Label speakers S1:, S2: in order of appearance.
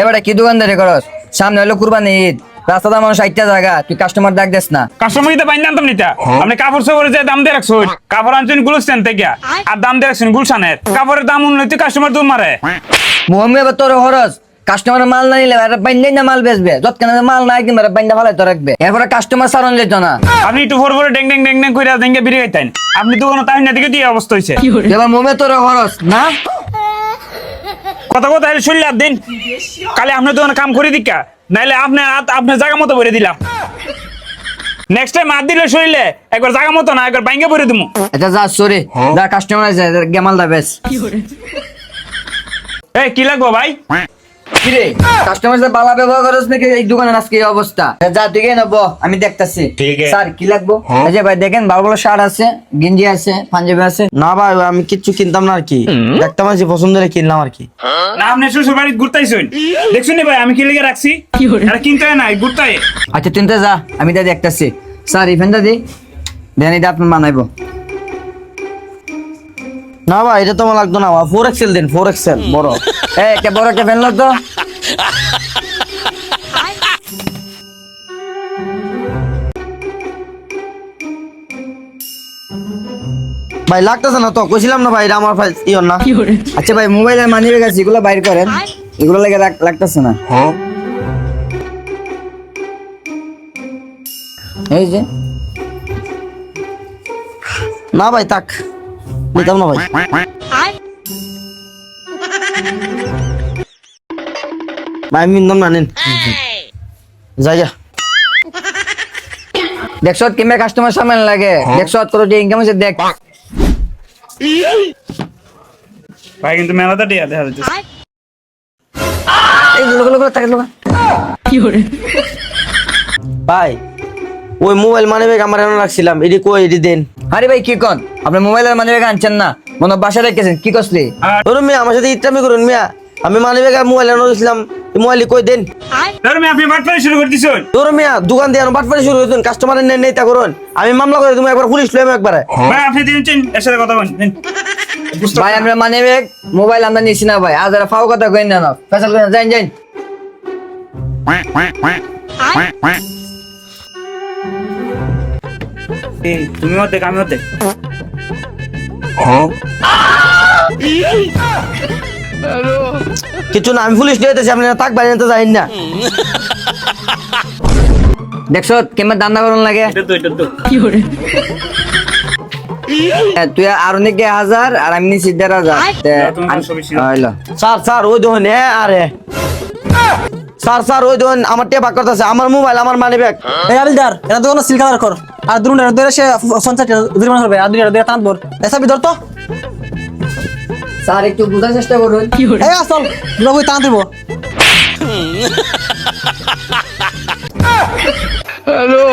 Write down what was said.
S1: এবারে কি দোকানদারি করস? সামনে হলো কুরবানি ঈদ। রাস্তাতে মানুষ ষাটটা জায়গা। তুই কাস্টমার ডাক দেস না।
S2: কাস্টমার কিতা বাইন আনতাম নিতা। আপনি কাপড় চোপড়ে যে দাম দিয়ে রাখছো কাপড় আনছেন গুলস্তান থেকে। আর দাম দিয়ে রাখছেন গুলশানের। কাপড়ের দাম উন্নতি কাস্টমার দূর মারে।
S1: মুহাম্মদ তোর খরচ। কাস্টমার মাল না নিলে বাইন্দাই না মাল বেচবে। যতক্ষণ মাল না একদিন বাইন্দা ফালাই তো রাখবে। এরপরে কাস্টমার সারণ যেত না।
S2: আপনি একটু ভোর ভোরে ডেং ডেং ডেং ডেং করে বেরিয়ে আপনি দোকানে তাই না দিকে দিয়ে অবস্থা হয়েছে
S1: এবার মুমে তোর খরচ। না?
S2: কথা কথা হলে শুনলে দিন কালে আপনি তো কাম করে দিকা নাইলে আপনি আপনার জায়গা মতো ভরে দিলাম। নেক্সট টাইম হাত দিলে শুনলে একবার জায়গা মতো না একবার ব্যাংকে ভরে দিমু।
S1: এটা যা সরি যা কাস্টমার আছে গেমাল দা বেশ।
S2: এই কি লাগবো ভাই?
S1: কিরে কাস্টমার সাথে বালা ব্যবহার করছ নাকি? এই দোকানের আজকে এই অবস্থা। যা নেব আমি দেখতাছি।
S2: ঠিক
S1: স্যার কি লাগবো? এই যে ভাই দেখেন ভালো ভালো শার্ট আছে গেঞ্জি আছে পাঞ্জাবি আছে।
S3: না ভাই আমি কিচ্ছু কিনতাম না আর কি। দেখতাম আছি পছন্দ হলে কিনলাম আর কি।
S2: না আপনি শ্বশুর বাড়ি ঘুরতাইছেন দেখছেন ভাই আমি কি লেগে রাখছি? কিনতে না ঘুরতাই
S1: আচ্ছা তুই তো যা আমি তা দেখতাছি। স্যার ইভেন্টটা দি। দেন এটা আপনি মানাইবো
S3: না ভাই এটা তো আমার লাগতো না ফোর এক্সেল দিন ফোর এক্সেল বড়।
S1: একটা বড় একটা ফ্যান তো?
S3: ভাই লাগতেছে না তো? কইছিলাম না ভাই এটা আমার ভাই ইয়ন না।
S1: আচ্ছা ভাই মোবাইলে মানি ব্যাগ আছে এগুলো বাইর করেন। এগুলো লেগে লাগতেছে না। এই যে।
S3: না ভাই তাক নিতাম না ভাই। ভাই আমি নিতাম না নিন যাইয়া
S1: কিংবা কাস্টমার সামনে লাগে। দেখছ তোর যে ইনকাম আছে দেখ।
S2: ভাই কিন্তু মেলাটা দিয়া দেখা যাচ্ছে।
S1: এই লোক লোক থাকে লোক
S3: ভাই ওই মোবাইল মানে ব্যাগ আমার এনে রাখছিলাম। এটি কই এটি দেন।
S1: আরে ভাই কি কন আপনি মোবাইলের মানি ব্যাগ আনছেন না। মনে বাসা বাসায় রেখেছেন কি কসলি
S2: আর
S3: ধরুন মিয়া আমার সাথে ইত্রামি করুন মিয়া। আমি মানে ব্যাগ মোবাইল এনে রাখছিলাম মোবাইল কই দেন?
S2: ধরুন আপনি বাটপাড়ি শুরু করে দিছেন।
S3: ধরুন মিয়া দোকান দিয়ে বাটপাড়ি শুরু হইতুন কাস্টমার নেই নেই তা করুন। আমি মামলা করে তুমি একবার পুলিশ লইম একবারে।
S2: ভাই আপনি দিন এর সাথে কথা বলেন
S1: ভাই আমরা মানি ব্যাগ মোবাইল আমরা নিছি না ভাই। আজ আর ফাও কথা কই না না। ফেসাল করে যাই যাই
S2: এই, তুমি অর্ধেক আমি অর্ধেক
S3: কিছু না আমি পুলিশ লইতেছি আপনি তাক বাইরে নিতে যাইন না।
S1: দেখছ কিংবা দান্দা করুন লাগে?
S2: এটা তো এটা তো।
S1: এ, তুই আর অনেক হাজার আর আমি নিছি দেড় হাজার।
S3: স্যার স্যার ওই দেখুন আরে। স্যার স্যার ওই দেখুন আমার টেপা করতেছে আমার মোবাইল আমার মানি ব্যাগ
S4: এই আবিলদার এটা তো কোনো সিল কালার কর। আর দুটো ধরে সে পঞ্চাশ জরিমানা করবে আর দুটো টান ধর। এসা বিধর তো।
S1: স্যার একটু বোঝার চেষ্টা করুন।
S4: এই আসল বই টান দিব
S5: Hello.